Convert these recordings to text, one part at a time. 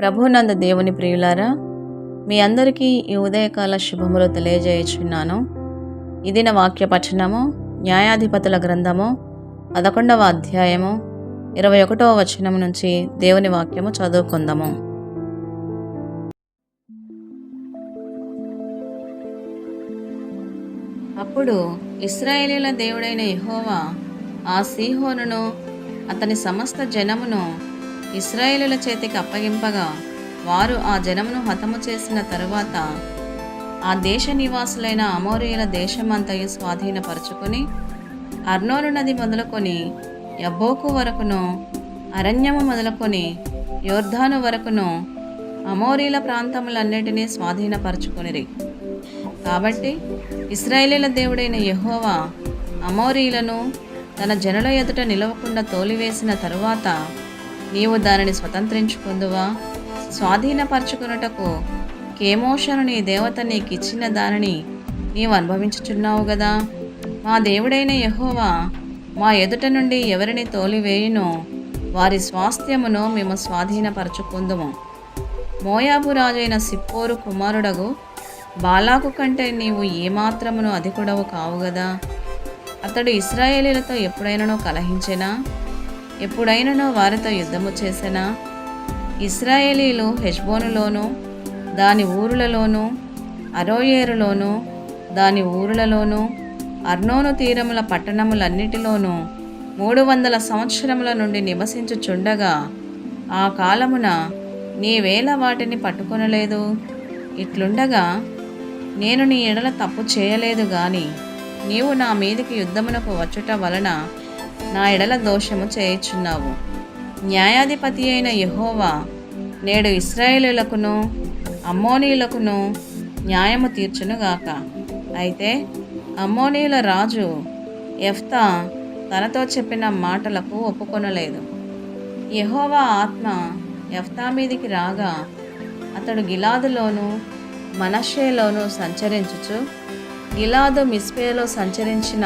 ప్రభునంద దేవుని ప్రియులారా మీ అందరికీ ఈ ఉదయకాల శుభములు తెలియజేయుచున్నాను. ఇది నా వాక్య పఠనము న్యాయాధిపతుల గ్రంథము పదకొండవ అధ్యాయము ఇరవై ఒకటవ వచనం నుంచి దేవుని వాక్యము చదువుకుందాము. అప్పుడు ఇస్రాయేలీల దేవుడైన యహోవా ఆ సీహోనును అతని సమస్త జనమును ఇస్రాయేలుల చేతికి అప్పగింపగా వారు ఆ జనమును హతము చేసిన తరువాత ఆ దేశ నివాసులైన అమోరియుల దేశమంతయు స్వాధీనపరుచుకొని అర్నోను నది మొదలుకొని యబ్బోకు వరకును అరణ్యము మొదలుకొని యోర్ధాను వరకును అమోరీల ప్రాంతములన్నిటినీ స్వాధీనపరచుకొనిరి. కాబట్టి ఇస్రాయేలీల దేవుడైన యహోవా అమోరీలను తన జనుల ఎదుట నిలవకుండా తోలివేసిన తరువాత నీవు దానిని స్వతంత్రించుకుందువా? స్వాధీనపరచుకున్నటకు కేమోషను నీ దేవత నీకు ఇచ్చిన దానిని నీవు అనుభవించుచున్నావు కదా మా దేవుడైన యహోవా మా ఎదుట నుండి ఎవరిని తోలివేయునో వారి స్వాస్థ్యమును మేము స్వాధీనపరచుకుందుము. మోయాబు రాజైన సిప్పోరు కుమారుడగు బాలాకు కంటే నీవు ఏమాత్రమును అధికుడవు కావు కదా అతడు ఇస్రాయేలీలతో ఎప్పుడైనానో కలహించెనా? ఎప్పుడైనానో వారితో యుద్ధము చేసెనా? ఇస్రాయేలీలు హెష్బోనులోను దాని ఊరులలోనూ అరోయేరులోను దాని ఊరులలోనూ అర్నోను తీరముల పట్టణములన్నిటిలోనూ మూడు వందల సంవత్సరముల నుండి నివసించుచుండగా ఆ కాలమున నీవేళ వాటిని పట్టుకొనలేదు? ఇట్లుండగా నేను నీ ఎడల తప్పు చేయలేదు గాని నీవు నా మీదికి యుద్ధమునకు వచ్చుట వలన నా ఎడల దోషము చేయుచున్నావు. న్యాయాధిపతి అయిన యహోవా నేడు ఇస్రాయేలులకును అమ్మోనీయులకును న్యాయము తీర్చునుగాక అయితే అమ్మోనీయుల రాజు ఎఫ్తా తనతో చెప్పిన మాటలకు ఒప్పుకొనలేదు. యహోవా ఆత్మ ఎఫ్తా మీదికి రాగా అతడు గిలాదులోను మనషేలోను సంచరించుచు గిలాదు మిస్పేలో సంచరించిన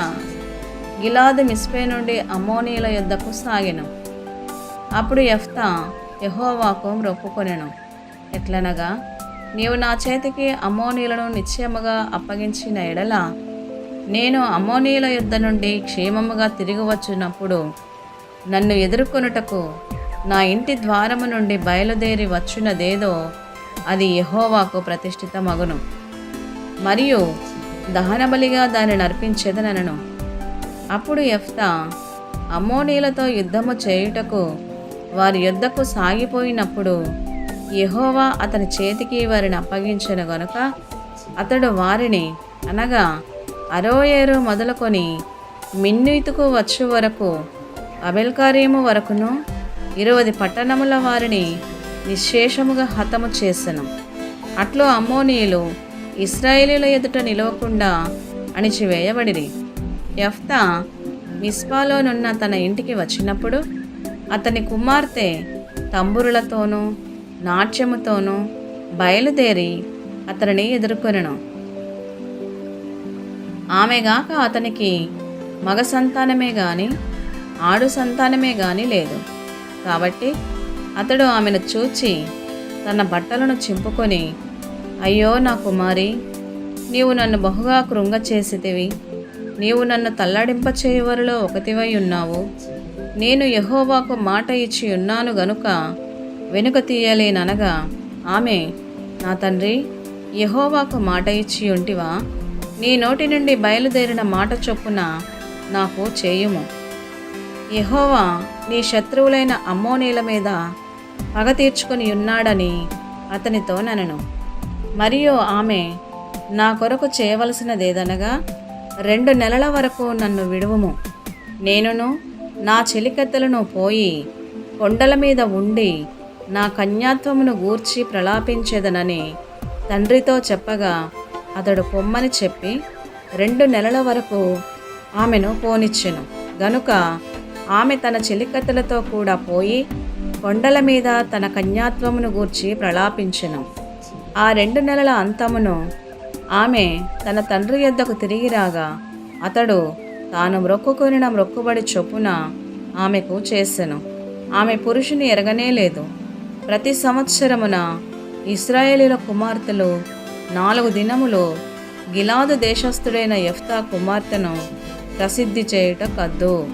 గిలాదు మిస్పే నుండి అమ్మోనీయుల యుద్ధకు సాగెను. అప్పుడు ఎఫ్తా యహోవాకు మొక్కుకొనెను ఎట్లనగా నీవు నా చేతికి అమ్మోనీయులను నిశ్చయముగా అప్పగించిన ఎడల నేను అమ్మోనీయుల యుద్ధ నుండి క్షేమముగా తిరిగి వచ్చినప్పుడు నన్ను ఎదుర్కొనుటకు నా ఇంటి ద్వారము నుండి బయలుదేరి వచ్చినదేదో అది యెహోవాకు ప్రతిష్ఠితమగును. మరియు దహనబలిగా దానిని అర్పించేదనను అప్పుడు ఎఫ్తా అమోనీలతో యుద్ధము చేయుటకు వారి యుద్ధకు సాగిపోయినప్పుడు యహోవా అతని చేతికి వారిని అప్పగించిన గనుక అతడు వారిని అనగా అరోయేరు మొదలుకొని మిన్నీతుకు వచ్చు వరకు అబెల్కారీము వరకును ఇరువది పట్టణముల వారిని నిశ్శేషముగా హతము చేసెను. అట్లు అమ్మోనీయులు ఇస్రాయేలీల ఎదుట నిలవకుండా అణిచివేయబడిరి. యఫ్తా మిస్పాలోనున్న తన ఇంటికి వచ్చినప్పుడు అతని కుమార్తె తంబురులతోనూ నాట్యముతోనూ బయలుదేరి అతనిని ఎదుర్కొనను. ఆమెగాక అతనికి మగ సంతానమే గాని ఆడు సంతానమే గాని లేదు. కాబట్టి అతడు ఆమెను చూచి తన బట్టలను చింపుకొని అయ్యో నా కుమారి నీవు నన్ను బహుగా కృంగ చేసేదివి నీవు నన్ను తల్లడింప చేయవరిలో ఒకటివై ఉన్నావు. నేను యహోవాకు మాట ఇచ్చి ఉన్నాను గనుక వెనుక తీయలేననగా ఆమె నా తండ్రి యహోవాకు మాట ఇచ్చి ఉంటివా? నీ నోటి నుండి బయలుదేరిన మాట చొప్పున నాకు చేయుము. యహోవా నీ శత్రువులైన అమ్మోనీల మీద పగ తీర్చుకొని ఉన్నాడని అతనితో ననను. మరియు ఆమె నా కొరకు చేయవలసినదేదనగా రెండు నెలల వరకు నన్ను విడువుము. నేనును నా చెలికత్తెలను పోయి కొండల మీద ఉండి నా కన్యాత్వమును గూర్చి ప్రలాపించేదనని తండ్రితో చెప్పగా అతడు పొమ్మని చెప్పి రెండు నెలల వరకు ఆమెను పోనిచ్చెను. గనుక ఆమె తన చెలికత్తెలతో కూడా పోయి కొండల మీద తన కన్యాత్వమును గూర్చి ప్రలాపించెను. ఆ రెండు నెలల అంతమును ఆమె తన తండ్రి యొద్దకు తిరిగి రాగా అతడు తాను మ్రొక్కుకొనిన మ్రొక్కుబడి చొప్పున ఆమెకు చేసెను. ఆమె పురుషుని ఎరగనే లేదు. ప్రతి సంవత్సరమున ఇస్రాయేలీల కుమార్తెలు నాలుగు దినములు గిలాదు దేశస్థుడైన ఎఫ్తా కుమార్తెను ప్రసిద్ధి చేయుట కద్దు.